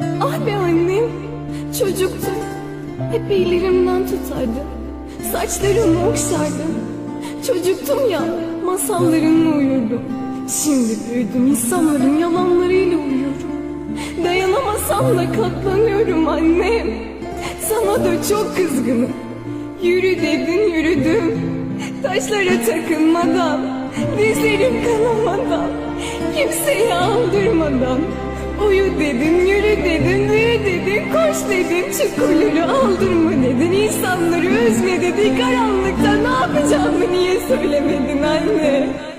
Ah be annem, çocuktum. Hep ellerimden tutardın. Saçlarımı okşardın. Çocuktum ya, masallarınla uyurdum. Şimdi büyüdüm, insanların yalanlarıyla uyuyorum. Dayanamasam da katlanıyorum annem. Sana da çok kızgınım. Yürü dedin yürüdüm. Taşlara takılmadan, dizlerim kanamadan, kimseyi aldırmadan. Uyu dedin, yürü dedin, büyü dedin, koş dedin, çukurları aldırma dedin, insanları üzme dedin, karanlıkta ne yapacağımı niye söylemedin anne?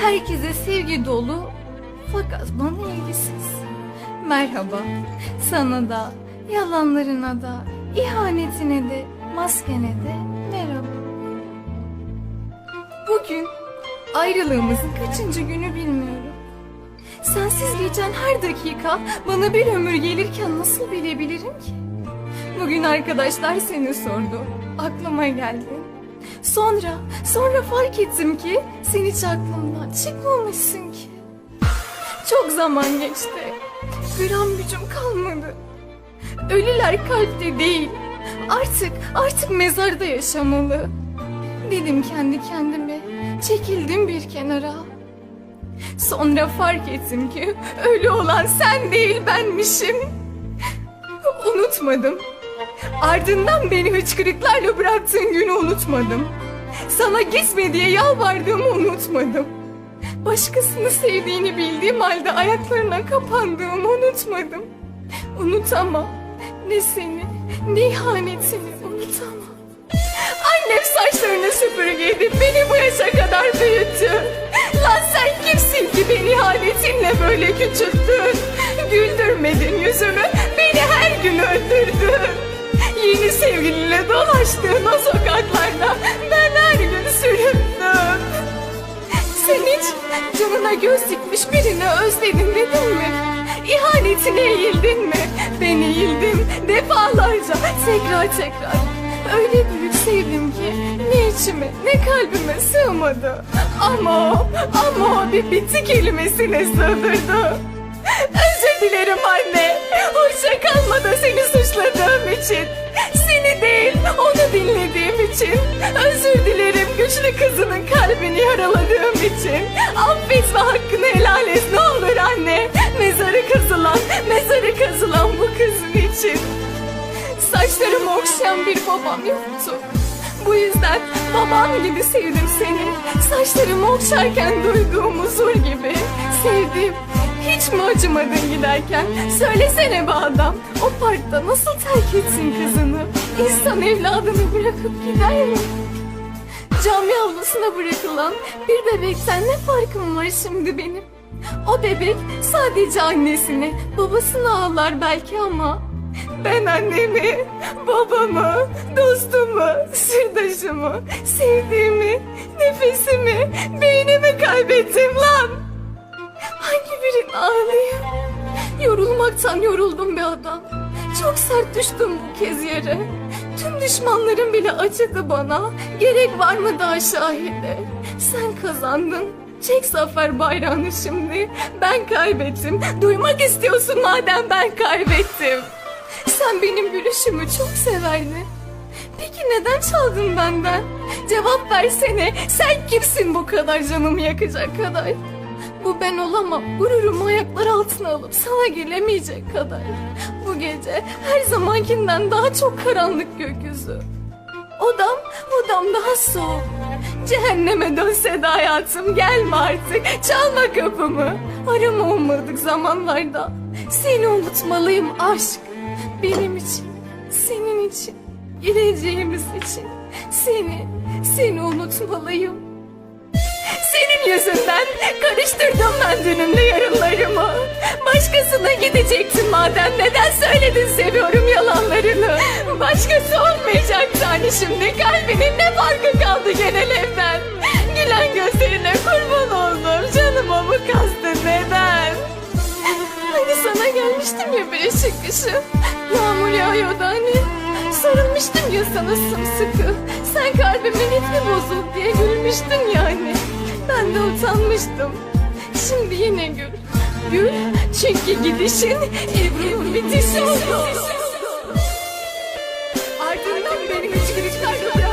Herkese sevgi dolu. Fakat bana ilgisiz. Merhaba. Sana da, yalanlarına da, ihanetine de, maskene de merhaba. Bugün ayrılığımızın kaçıncı günü bilmiyorum. Sensiz geçen her dakika bana bir ömür gelirken nasıl bilebilirim ki? Bugün arkadaşlar seni sordu. Aklıma geldi. Sonra, sonra fark ettim ki sen hiç aklımdan çıkmamışsın ki. Çok zaman geçti. Gram gücüm kalmadı. Ölüler kalpte değil. Artık, artık mezarda yaşamalı. Dedim kendi kendime. Çekildim bir kenara. Sonra fark ettim ki ölü olan sen değil benmişim. Unutmadım. Ardından beni hıçkırıklarla bıraktığın günü unutmadım. Sana gitme diye yalvardığımı unutmadım. Başkasını sevdiğini bildiğim halde ayaklarına kapandığımı unutmadım. Unutamam. Ne seni, ne ihanetini unutamam. Annem saçlarını süpürge edip beni bu yaşa kadar büyüttü. Lan sen kimsin ki beni ihanetinle böyle küçülttün? Güldürmedin yüzümü, sevgilinle dolaştığın o sokaklarda ben her gün süründüm. Sen hiç canına göz dikmiş birini özledin dedin mi? İhanetine eğildin mi? Ben eğildim defalarca tekrar tekrar. Öyle büyük sevdim ki ne içime ne kalbime sığmadı. Ama ama bir bitti kelimesine sığdırdı. Dilerim anne. Hoşça kalma da seni suçladığım için. Seni değil onu dinlediğim için. Özür dilerim güçlü kızının kalbini yaraladığım için. Affet ve hakkını helal et ne olur anne. Mezarı kazılan, mezarı kazılan bu kızın için. Saçlarımı okşayan bir babam yoktu. Bu yüzden babam gibi sevdim seni. Saçlarımı okşarken duyduğum huzur gibi sevdim. Hiç mi acımadın giderken? Söylesene be adam. O parkta nasıl terk etsin kızını? İnsan evladını bırakıp gider mi? Cami avlusuna bırakılan bir bebekten ne farkım var şimdi benim? O bebek sadece annesini, babasını ağlar belki ama ben annemi, babamı, dostumu, sırdaşımı, sevdiğimi, nefesimi, beynimi kaybettim lan. Ağlayayım? Yorulmaktan yoruldum be adam. Çok sert düştüm bu kez yere. Tüm düşmanlarım bile acıdı bana. Gerek var mı daha şahide? Sen kazandın. Çek zafer bayrağını şimdi. Ben kaybettim. Duymak istiyorsun madem ben kaybettim. Sen benim gülüşümü çok severdin. Peki neden çaldın benden? Cevap versene. Sen kimsin bu kadar canımı yakacak kadar? Bu ben olamam. Gururumu ayaklar altına alıp sana gelemeyecek kadar. Bu gece her zamankinden daha çok karanlık gökyüzü. Odam, odam daha soğuk. Cehenneme dönse de hayatım gelme artık. Çalma kapımı. Arama olmadık zamanlarda. Seni unutmalıyım aşk. Benim için, senin için, geleceğimiz için. Seni, seni unutmalıyım. Senin yüzünden karıştırdım ben dünümle yarınlarımı. Başkasına gidecektin madem neden söyledin seviyorum yalanlarını. Başkası olmayacaktı hani şimdi kalbinin ne farkı kaldı genel evden. Gülen gözlerine kurban oldum canıma mı kastı neden? Hani sana gelmiştim ya bir ışık ışık. Yağmur yağıyordu hani. Sarılmıştım ya sana sımsıkı. Sen kalbimin ritmi bozuldu diye gülmüştün ya de utanmıştım. Şimdi yine gül. Gül çünkü gidişin Ebru'nun bitişi oldu. Ardından beni hıçkırıklarla